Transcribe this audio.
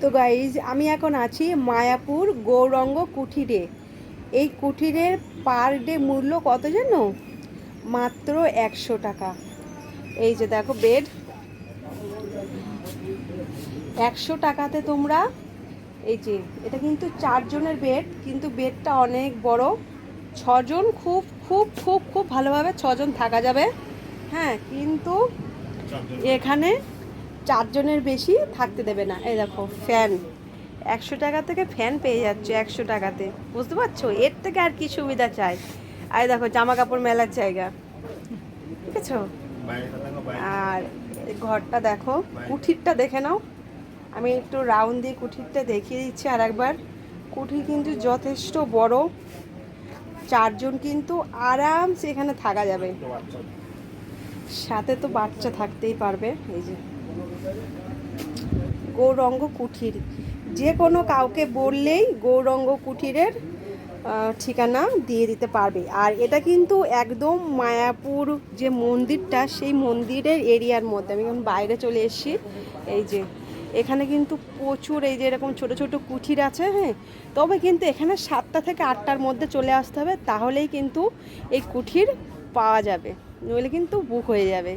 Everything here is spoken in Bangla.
তো গাইজ আমি এখন আছি মায়াপুর গৌরঙ্গ কুঠিরে। এই কুঠিরের পার ডে মূল্য কত জানো? মাত্র একশো টাকা। এই যে দেখো বেড একশো টাকাতে তোমরা এই যে এটা কিন্তু চারজনের বেড কিন্তু বেডটা অনেক বড়। ছজন খুব খুব খুব খুব ভালোভাবে ছজন থাকা যাবে। হ্যাঁ কিন্তু এখানে চারজনের বেশি থাকতে দেবে না। এই দেখো ফ্যান একশো টাকা থেকে ফ্যান পেয়ে যাচ্ছে একশো টাকাতে। বুঝতে পারছ? এর থেকে আর কি সুবিধা চাই? আর দেখো জামা কাপড় মেলার জায়গা। ঠিক আছে? আর ঘরটা দেখো, কুঠিরটা দেখে নাও। আমি একটু রাউন্ড দিয়ে কুঠিরটা দেখিয়ে দিচ্ছি আর একবার কুঠির কিন্তু যথেষ্ট বড়। চারজন কিন্তু আরামসে এখানে থাকা যাবে। সাথে তো বাচ্চা থাকতেই পারবে, এই যে। গৌরঙ্গ কুঠির। যে কোনো কাউকে বললেই গৌরঙ্গ কুঠিরের ঠিকানা দিয়ে দিতে পারবে। আর এটা কিন্তু একদম মায়াপুর যে মন্দিরটা, সেই মন্দিরের এরিয়ার মধ্যে। আমি এখন বাইরে চলে এসেছি। এই যে, এখানে কিন্তু প্রচুর এই যে এরকম ছোট ছোট কুঠির আছে হ্যাঁ? তবে কিন্তু এখানে সাতটা থেকে আটটার মধ্যে চলে আসতে হবে। তাহলেই কিন্তু এই কুঠির পাওয়া যাবে। নইলে কিন্তু বুক হয়ে যাবে।